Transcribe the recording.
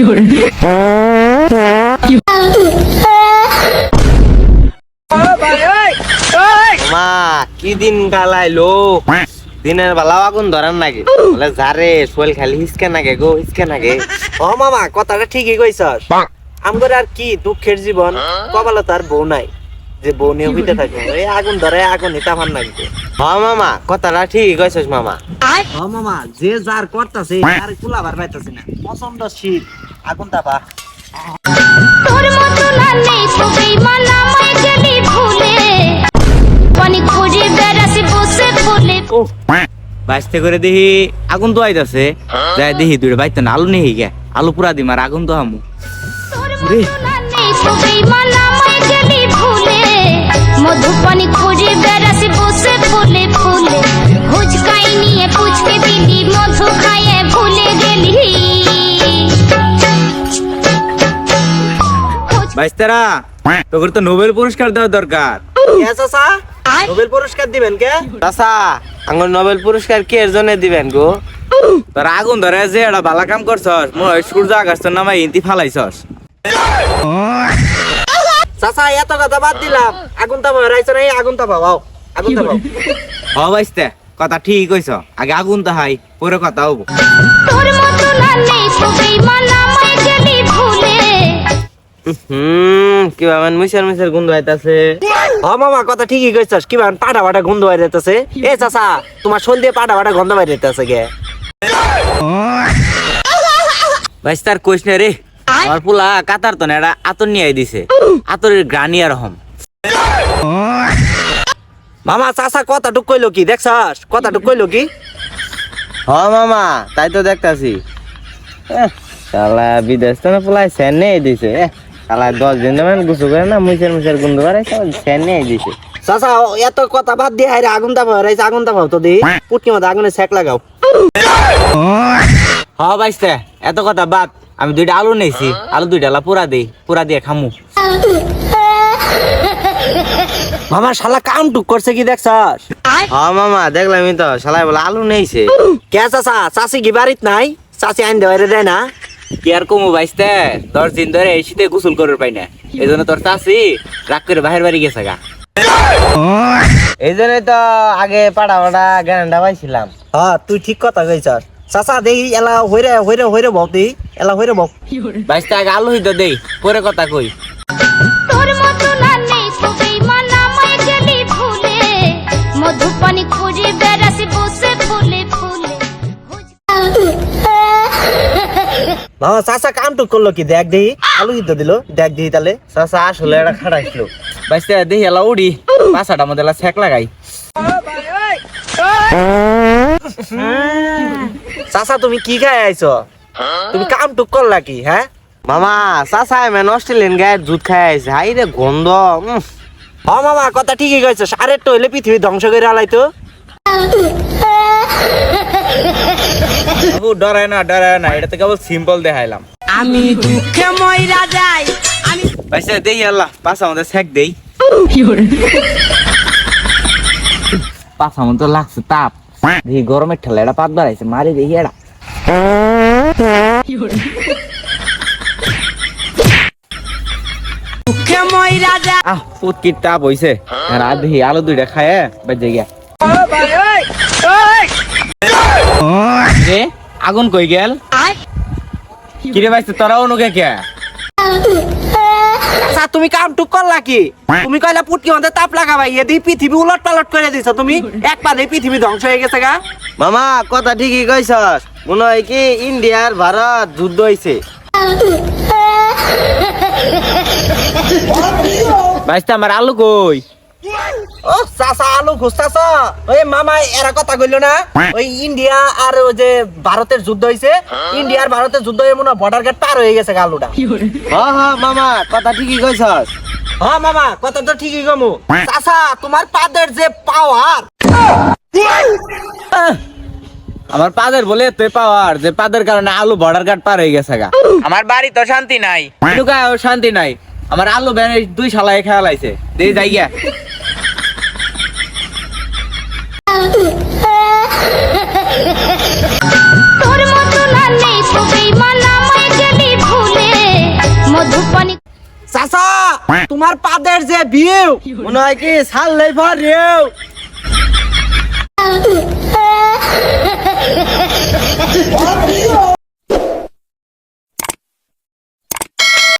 মা কি দিন কালাইলো? দিনের বেলা আগুন ধরার নাকি? বলে যারে শোল খালি হিসকে নাগে গো হিসকে নাগে। ও মামা কথাটা ঠিকই কইছস। আমগর আর কি দুঃখের জীবন? কপালে তার বউ নাই। যে বউ নিয়ে হইতে থাকে এই আগুন ধরে আগুন নিতে আমার লাগবে হ মামা কথাটা ঠিকই কইছস মামা। ও মামা যে যার করতাছে আর কুলাবার পাইতাছে না। প্রচণ্ড শীত আগুন তাপা তোর মতো না নেই সবেই মানা মাই গেলি ভুলে। পানি খুঁজে বেড়াসি বসে বলে। বাইসতে করে দেখি আগুন তো আইতাছে। যাই দেখি দুইটা বাইতে না আলু নেই গে। আলু পুরা দিম আর আগুন তো হামু। তোর মতো না নেই সবাই মানা মাই গেলি বাইস্তারা তোকে তো নোবেল পুরস্কার দেওয়া দরকার। নোবেল পুরস্কার দিবেন কে? চাচা আঙ্গুর নোবেল পুরস্কার কে এর জন্য দিবেন গো? তোর আগুন ধরে যে এটা ভালা কাম করছস মনে হয় সূর্য আকাশ তোর নামে ইন্তি ফালাইছস। চাচা এত কথা বাদ দিলাম। আগুন তাপা রাইছ না আগুন তাপা বাও আগুন তাপাও হ বাইস্তে কথা ঠিক কইছ। আগে আগুন তো হাই পরে কথা হব। তোর মতো না নেই সবেই মানা মাই গেলি ভুলে। হুম। কি মিশার গন্ধ আইতাছে। ও মামা কথা ঠিকই কইছস কি বান পাটা পাটা গন্ধ বাইরে যেতেছে এ চাচা তোমার শোল দিয়ে পাটা পাটা গন্ধ বাইরে যেতেছে গে বাইস্তার কইস না রে। আমার পোলা কাতার তো না এটা আতর নিয়ে আই দিছে। আতরের গ্রানি আর হম। মামা চাচা কথাটুক কইলো কি দেখছস? কথাটুক কইলো কি? হ মামা তাই তো দেখতাছি। শালা বিদেশ তো না পোলাই সেন নেই দিছে শালা দশ দিন মানে গুছু করে না মুসের মুসের গন্ধ বাড়াই সেন নেই দিছে চাচা এত কথা বাদ দিয়ে হাইরে আগুন তাপা রাইছে আগুন তাপাও তো দি। পুটকি মধ্যে আগুনে সেক লাগাও। হ বাইস্তে এত কথা বাদ আমি দুইটা আলু নেছি আলু দুইটা লা পুরা দেই পুরা দিয়ে খামু। মামা শালা কাম টুক করছে কি দেখছস? হ মামা দেখলাম তো শালাই বলে আলু নেইছে কে চাচা? চাচি কি বাড়িত নাই? চাচি আইন দেওয়ারে দেয় না? কি আর কমু বাইসতে? দশ দিন ধরে এই শীতে গোসল করে পাই না। এই জন্য তোর চাষি রাগ করে বাহির বাড়ি গেছে গা। এই জন্য তো আগে পাড়া পাড়া গ্যারান্ডা পাইছিলাম হ্যাঁ তুই ঠিক কথা কইছস। চাচা দেখি এলা হইরে হইরে হইরে বউ দেই এলা হইরে বউ বাইসতে আগে আলু হইতো দেই পরে কথা কই। মামা চাচা কাম টুক করল কি? দেখ দেহি আলু হিদ্ধ দিল। দেখ দেহি তাহলে। চাচা আসলে এটা খাটাইছিল বাইস্তে দেখি এলা উড়ি। পাঁচাটা মধ্যে এলা সেক লাগাই। চাচা তুমি কি খাই আইছো? তুমি কাম টুক করলা কি হ্যাঁ? মামা চাচা এমন অস্ট্রেলিয়ান গায়ের দুধ খাই আছে হাই রে গন্ধ। হ মামা কথা ঠিকই কইছস আরেকটু হইলে পৃথিবী ধ্বংস করে আলাইতো। বাবু ডরায় না ডরায় না এটা তো কেবল সিম্পল দেখাইলাম। আমি দুঃখে ময়রা যাই আমি বাইস্তে দেই আল্লাহ পাঁচা মধ্যে সেক দেই। পাঁচা মধ্যে লাগছে তাপ। দেখি গরমের ঠেলা এটা পাত বাড়াইছে মারি দেখি এটা দুঃখে ময়রা যাই। আহ পুতকির তাপ হইছে। রাত দেখি আলু দুইটা খায় বাজে গিয়া। রে আগুন কই গেল? কিরে বাইছে তোরা অনুকে কে তুমি কাম টুক করলা কি? তুমি কইলা পুটকি মধ্যে তাপ লাগাবাই এদি পৃথিবী উলট পালট করে দিছো তুমি। এক পালে পৃথিবী ধ্বংস হয়ে গেছে গা। মামা কথা ঠিকই কইছস। মনে হয় কি ইন্ডিয়ার ভারত যুদ্ধ হইছে। বাইছে আমার আলু কই? ও চাচা আলু খুঁজতাছ ওই মামা এরা কথা কইলো না? ওই ইন্ডিয়া আর ওই যে ভারতের যুদ্ধ হইছে। ইন্ডিয়া আর ভারতের যুদ্ধ হয়ে মনে হয় বর্ডার গেট পার হয়ে গেছে আলুটা। হ হ মামা কথা ঠিকই কইছস। হ্যাঁ মামা কথা তো ঠিকই গমু চাচা তোমার পাদের যে পাওয়ার আমার পাদের বলে তুই পাওয়ার যে পাদের কারণে আলু বর্ডার গার্ড পার হয়ে গেছে গা। আমার বাড়ি তো শান্তি নাই। শান্তি নাই। আমার আলু বেনে দুই শালায় খেয়াল আইছে। দিয়ে যাই গিয়া। তোমার পাদের যে ভিউ মনে হয় কি সাল ভর রেও।